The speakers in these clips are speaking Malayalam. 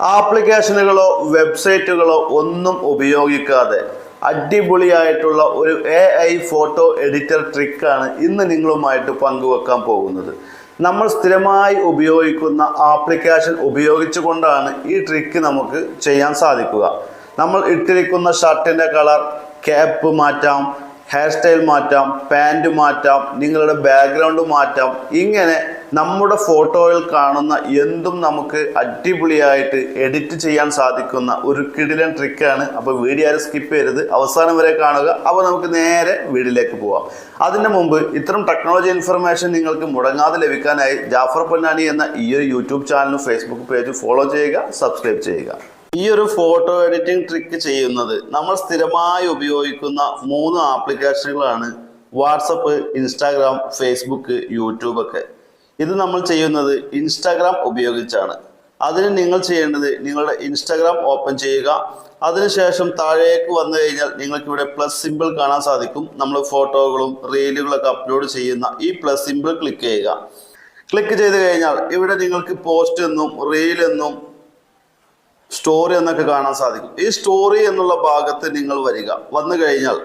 ആപ്ലിക്കേഷനുകളോ വെബ്സൈറ്റുകളോ ഒന്നും ഉപയോഗിക്കാതെ അടിപൊളിയായിട്ടുള്ള ഒരു എ ഐ ഫോട്ടോ എഡിറ്റർ ട്രിക്കാണ് ഇന്ന് നിങ്ങളുമായിട്ട് പങ്കുവെക്കാൻ പോകുന്നത്. നമ്മൾ സ്ഥിരമായി ഉപയോഗിക്കുന്ന ആപ്ലിക്കേഷൻ ഉപയോഗിച്ചുകൊണ്ടാണ് ഈ ട്രിക്ക് നമുക്ക് ചെയ്യാൻ സാധിക്കുക. നമ്മൾ ഇട്ടിരിക്കുന്ന ഷർട്ടിന്റെ കളർ ക്യാപ്പ് മാറ്റാം ഹെയർ സ്റ്റൈൽ മാറ്റാം പാന്റ് മാറ്റാം നിങ്ങളുടെ ബാക്ക്ഗ്രൗണ്ട് മാറ്റാം. ഇങ്ങനെ നമ്മുടെ ഫോട്ടോയിൽ കാണുന്ന എന്തും നമുക്ക് അടിപൊളിയായിട്ട് എഡിറ്റ് ചെയ്യാൻ സാധിക്കുന്ന ഒരു കിടിലൻ ട്രിക്കാണ് അപ്പോൾ വീഡിയോ ആരും സ്കിപ്പ് ചെയ്യരുത്. അവസാനം വരെ കാണുക. അപ്പോൾ നമുക്ക് നേരെ വീഡിയോയിലേക്ക് പോവാം. അതിന് മുമ്പ് ഇത്തരം ടെക്നോളജി ഇൻഫർമേഷൻ നിങ്ങൾക്ക് മുടങ്ങാതെ ലഭിക്കാനായി ജാഫർ പൊന്നാനി എന്ന ഈ ഒരു യൂട്യൂബ് ചാനലും ഫേസ്ബുക്ക് പേജും ഫോളോ ചെയ്യുക സബ്സ്ക്രൈബ് ചെയ്യുക. ഈ ഒരു ഫോട്ടോ എഡിറ്റിംഗ് ട്രിക്ക് ചെയ്യുന്നത് നമ്മൾ സ്ഥിരമായി ഉപയോഗിക്കുന്ന മൂന്ന് ആപ്ലിക്കേഷനുകളാണ് വാട്സപ്പ് ഇൻസ്റ്റാഗ്രാം ഫേസ്ബുക്ക് യൂട്യൂബ് ഒക്കെ. ഇത് നമ്മൾ ചെയ്യുന്നത് ഇൻസ്റ്റാഗ്രാം ഉപയോഗിച്ചാണ്. അതിന് നിങ്ങൾ ചെയ്യേണ്ടത് നിങ്ങളുടെ ഇൻസ്റ്റാഗ്രാം ഓപ്പൺ ചെയ്യുക. അതിനുശേഷം താഴേക്ക് വന്നു കഴിഞ്ഞാൽ നിങ്ങൾക്ക് ഇവിടെ പ്ലസ് സിമ്പിൾ കാണാൻ സാധിക്കും. നമ്മൾ ഫോട്ടോകളും റീലുകളൊക്കെ അപ്ലോഡ് ചെയ്യുന്ന ഈ പ്ലസ് സിമ്പിൾ ക്ലിക്ക് ചെയ്യുക. ക്ലിക്ക് ചെയ്ത് കഴിഞ്ഞാൽ ഇവിടെ നിങ്ങൾക്ക് പോസ്റ്റ് എന്നും റീൽ എന്നും സ്റ്റോറി എന്നൊക്കെ കാണാൻ സാധിക്കും. ഈ സ്റ്റോറി എന്നുള്ള ഭാഗത്ത് നിങ്ങൾ വരിക. വന്നു കഴിഞ്ഞാൽ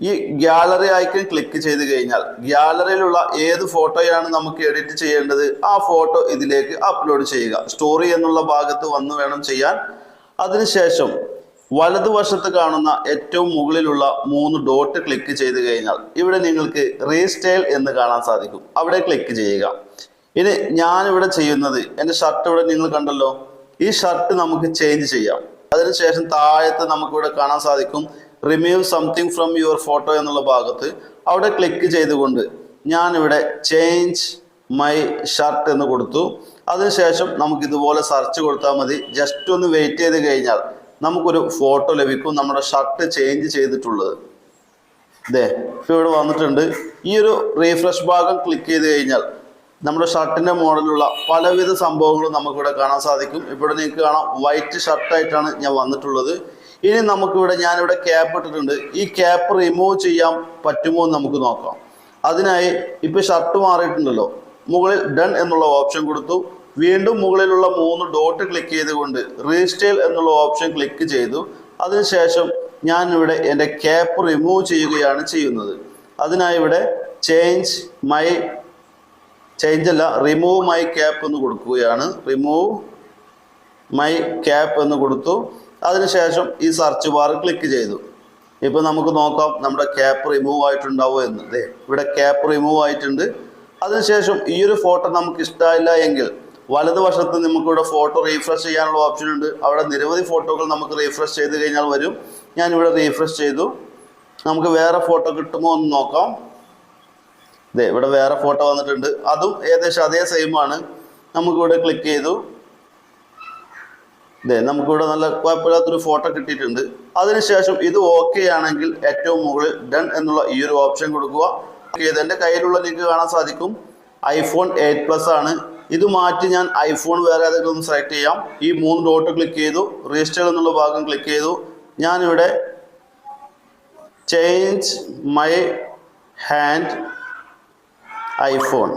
ഈ ഗ്യാലറി ഐക്കൺ ക്ലിക്ക് ചെയ്ത് കഴിഞ്ഞാൽ ഗ്യാലറിയിലുള്ള ഏത് ഫോട്ടോയാണ് നമുക്ക് എഡിറ്റ് ചെയ്യേണ്ടത്? ആ ഫോട്ടോ ഇതിലേക്ക് അപ്ലോഡ് ചെയ്യുക. സ്റ്റോറി എന്നുള്ള ഭാഗത്ത് വന്ന് വേണം ചെയ്യാൻ. അതിനുശേഷം വലതുവശത്ത് കാണുന്ന ഏറ്റവും മുകളിലുള്ള മൂന്ന് ഡോട്ട് ക്ലിക്ക് ചെയ്ത് കഴിഞ്ഞാൽ ഇവിടെ നിങ്ങൾക്ക് റീസ്റ്റൈൽ എന്ന് കാണാൻ സാധിക്കും. അവിടെ ക്ലിക്ക് ചെയ്യുക. ഇനി ഞാനിവിടെ ചെയ്യുന്നത് എന്റെ ഷർട്ട് ഇവിടെ നിങ്ങൾ കണ്ടല്ലോ? ഈ ഷർട്ട് നമുക്ക് ചേഞ്ച് ചെയ്യാം. അതിനുശേഷം താഴത്ത് നമുക്കിവിടെ കാണാൻ സാധിക്കും remove something from your photo എന്നുള്ള ഭാഗത്ത്. അവിടെ ക്ലിക്ക് ചെയ്തുകൊണ്ട് ഞാനിവിടെ ചേഞ്ച് മൈ ഷർട്ട് എന്ന് കൊടുത്തു. അതിനുശേഷം നമുക്ക് ഇതുപോലെ സെർച്ച് കൊടുത്താൽ മതി. ജസ്റ്റ് ഒന്ന് വെയിറ്റ് ചെയ്ത് കഴിഞ്ഞാൽ നമുക്കൊരു ഫോട്ടോ ലഭിക്കും നമ്മുടെ ഷർട്ട് ചേഞ്ച് ചെയ്തിട്ടുള്ളത്. ഇതേ ഇപ്പോൾ ഇവിടെ വന്നിട്ടുണ്ട്. ഈ ഒരു റീഫ്രഷ് ഭാഗം ക്ലിക്ക് ചെയ്ത് കഴിഞ്ഞാൽ നമ്മുടെ ഷർട്ടിന്റെ മോഡലുള്ള പലവിധ സംഭവങ്ങളും നമുക്കിവിടെ കാണാൻ സാധിക്കും. ഇവിടെ നിങ്ങൾക്ക് കാണാം വൈറ്റ് ഷർട്ടായിട്ടാണ് ഞാൻ വന്നിട്ടുള്ളത്. ഇനി നമുക്കിവിടെ ഞാനിവിടെ ക്യാപ്പ് ഇട്ടിട്ടുണ്ട്. ഈ ക്യാപ്പ് റിമൂവ് ചെയ്യാൻ പറ്റുമോ എന്ന് നമുക്ക് നോക്കാം. അതിനായി ഇപ്പൊ ഷർട്ട് മാറിയിട്ടുണ്ടല്ലോ. മുകളിൽ ഡൺ എന്നുള്ള ഓപ്ഷൻ കൊടുത്തു. വീണ്ടും മുകളിലുള്ള മൂന്ന് ഡോട്ട് ക്ലിക്ക് ചെയ്തുകൊണ്ട് റീസ്റ്റൈൽ എന്നുള്ള ഓപ്ഷൻ ക്ലിക്ക് ചെയ്തു. അതിനുശേഷം ഞാനിവിടെ എന്റെ ക്യാപ്പ് റിമൂവ് ചെയ്യുകയാണ് ചെയ്യുന്നത്. അതിനായി ഇവിടെ ചേഞ്ച് മൈ ചേഞ്ച് അല്ല റിമൂവ് മൈ ക്യാപ്പ് എന്ന് കൊടുക്കുകയാണ്. റിമൂവ് മൈ ക്യാപ്പ് എന്ന് കൊടുത്തു. അതിനുശേഷം ഈ സെർച്ച് ബാർ ക്ലിക്ക് ചെയ്തു. ഇപ്പൊ നമുക്ക് നോക്കാം നമ്മുടെ ക്യാപ്പ് റിമൂവ് ആയിട്ടുണ്ടാവോ എന്ന്. ദേ ഇവിടെ ക്യാപ്പ് റിമൂവ് ആയിട്ടുണ്ട്. അതിനുശേഷം ഈ ഒരു ഫോട്ടോ നമുക്ക് ഇഷ്ടമായില്ല എങ്കിൽ വലതുവശത്ത് നമുക്ക് ഇവിടെ ഫോട്ടോ റീഫ്രഷ് ചെയ്യാനുള്ള ഓപ്ഷൻ ഉണ്ട്. അവിടെ നിരവധി ഫോട്ടോകൾ നമുക്ക് റീഫ്രഷ് ചെയ്ത് കഴിഞ്ഞാൽ വരും. ഞാനിവിടെ റീഫ്രഷ് ചെയ്തു. നമുക്ക് വേറെ ഫോട്ടോ കിട്ടുമോ എന്ന് നോക്കാം. ഇവിടെ വേറെ ഫോട്ടോ വന്നിട്ടുണ്ട്. അതും ഏകദേശം അതേ സെയിം ആണ്. നമുക്കിവിടെ ക്ലിക്ക് ചെയ്തു. ദേ നമുക്കിവിടെ നല്ല കുഴപ്പമില്ലാത്തൊരു ഫോട്ടോ കിട്ടിയിട്ടുണ്ട്. അതിനുശേഷം ഇത് ഓക്കെ ആണെങ്കിൽ ഏറ്റവും മുകളിൽ ഡൺ എന്നുള്ള ഈ ഒരു ഓപ്ഷൻ കൊടുക്കുക. ഇത് എന്റെ കയ്യിലുള്ള ലിങ്ക് കാണാൻ സാധിക്കും. ഐഫോൺ എയ്റ്റ് പ്ലസ് ആണ്. ഇത് മാറ്റി ഞാൻ ഐഫോൺ വേറെ ഏതെങ്കിലും ഒന്ന് സെലക്ട് ചെയ്യാം. ഈ മൂന്ന് ഡോട്ട് ക്ലിക്ക് ചെയ്തു. രജിസ്റ്റർ എന്നുള്ള ഭാഗം ക്ലിക്ക് ചെയ്തു. ഞാനിവിടെ change my hand iPhone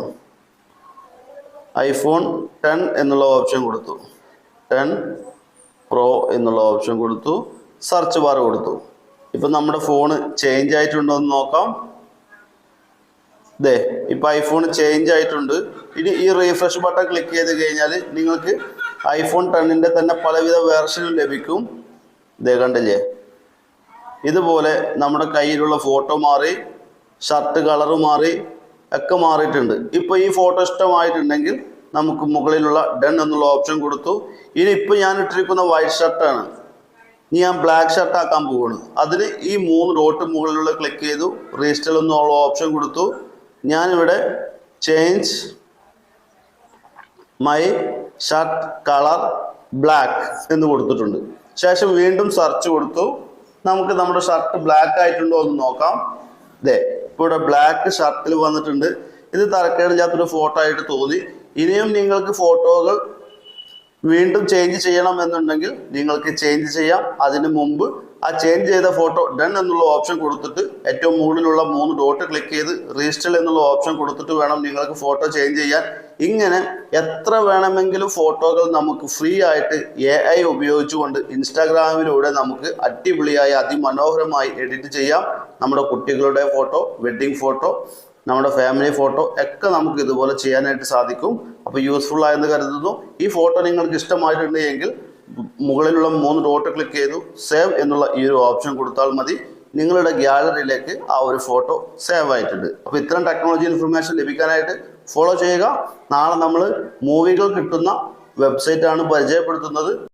iPhone ten എന്നുള്ള ഓപ്ഷൻ കൊടുത്തു. ടെൻ പ്രോ എന്നുള്ള ഓപ്ഷൻ കൊടുത്തു. സെർച്ച് ബാർ കൊടുത്തു. ഇപ്പം നമ്മുടെ ഫോണ് ചേഞ്ച് ആയിട്ടുണ്ടോ എന്ന് നോക്കാം. ദേ ഇപ്പം ഐഫോൺ ചേഞ്ച് ആയിട്ടുണ്ട്. ഇനി ഈ റീഫ്രഷ് ബട്ടൺ ക്ലിക്ക് ചെയ്ത് കഴിഞ്ഞാൽ നിങ്ങൾക്ക് ഐഫോൺ ടെണ്ണിന്റെ തന്നെ പലവിധ വേർഷനും ലഭിക്കും. ദേ കണ്ടില്ലേ? ഇതുപോലെ നമ്മുടെ കയ്യിലുള്ള ഫോട്ടോ മാറി ഷർട്ട് കളറ് മാറി ഒക്കെ മാറിയിട്ടുണ്ട്. ഇപ്പോൾ ഈ ഫോട്ടോ ഇഷ്ടമായിട്ടുണ്ടെങ്കിൽ നമുക്ക് മുകളിലുള്ള ഡൺ എന്നുള്ള ഓപ്ഷൻ കൊടുത്തു. ഇനി ഇപ്പോൾ ഞാൻ ഇട്ടിരിക്കുന്ന വൈറ്റ് ഷർട്ടാണ് ഇനി ഞാൻ ബ്ലാക്ക് ഷർട്ട് ആക്കാൻ പോവാണ്. അതിന് ഈ മൂന്ന് ഡോട്ട് മുകളിലുള്ള ക്ലിക്ക് ചെയ്തു. രജിസ്റ്റർ എന്നുള്ള ഓപ്ഷൻ കൊടുത്തു. ഞാനിവിടെ change my shirt colour black എന്ന് കൊടുത്തിട്ടുണ്ട്. ശേഷം വീണ്ടും സെർച്ച് കൊടുത്തു. നമുക്ക് നമ്മുടെ ഷർട്ട് ബ്ലാക്ക് ആയിട്ടുണ്ടോ എന്ന് നോക്കാം. ദേ ഇപ്പോൾ ഇവിടെ ബ്ലാക്ക് ഷർട്ടിൽ വന്നിട്ടുണ്ട്. ഇത് തരക്കേടില്ലാത്തൊരു ഫോട്ടോ ആയിട്ട് തോന്നി. ഇനിയും നിങ്ങൾക്ക് ഫോട്ടോകൾ വീണ്ടും ചേഞ്ച് ചെയ്യണം എന്നുണ്ടെങ്കിൽ നിങ്ങൾക്ക് ചേഞ്ച് ചെയ്യാം. അതിന് മുമ്പ് ആ ചേഞ്ച് ചെയ്ത ഫോട്ടോ ഡൺ എന്നുള്ള ഓപ്ഷൻ കൊടുത്തിട്ട് ഏറ്റവും മുകളിലുള്ള മൂന്ന് ഡോട്ട് ക്ലിക്ക് ചെയ്ത് രജിസ്റ്റർ എന്നുള്ള ഓപ്ഷൻ കൊടുത്തിട്ട് വേണം നിങ്ങൾക്ക് ഫോട്ടോ ചേഞ്ച് ചെയ്യാൻ. ഇങ്ങനെ എത്ര വേണമെങ്കിലും ഫോട്ടോകൾ നമുക്ക് ഫ്രീ ആയിട്ട് എ ഐ ഉപയോഗിച്ചുകൊണ്ട് ഇൻസ്റ്റാഗ്രാമിലൂടെ നമുക്ക് അടിപൊളിയായി അതിമനോഹരമായി എഡിറ്റ് ചെയ്യാം. നമ്മുടെ കുട്ടികളുടെ ഫോട്ടോ വെഡ്ഡിംഗ് ഫോട്ടോ നമ്മുടെ ഫാമിലി ഫോട്ടോ ഒക്കെ നമുക്ക് ഇതുപോലെ ചെയ്യാനായിട്ട് സാധിക്കും. അപ്പോൾ യൂസ്ഫുൾ ആയെന്ന് കരുതുന്നു. ഈ ഫോട്ടോ നിങ്ങൾക്ക് ഇഷ്ടമായിട്ടുണ്ടെങ്കിൽ മുകളിലുള്ള മൂന്ന് ഡോട്ട് ക്ലിക്ക് ചെയ്തു സേവ് എന്നുള്ള ഈ ഒരു ഓപ്ഷൻ കൊടുത്താൽ മതി. നിങ്ങളുടെ ഗ്യാലറിയിലേക്ക് ആ ഒരു ഫോട്ടോ സേവ് ആയിട്ടുണ്ട്. അപ്പോൾ ഇത്തരം ടെക്നോളജി ഇൻഫർമേഷൻ ലഭിക്കാനായിട്ട് ഫോളോ ചെയ്യുക. നാളെ നമ്മൾ മൂവികൾ കിട്ടുന്ന വെബ്സൈറ്റാണ് പരിചയപ്പെടുത്തുന്നത്.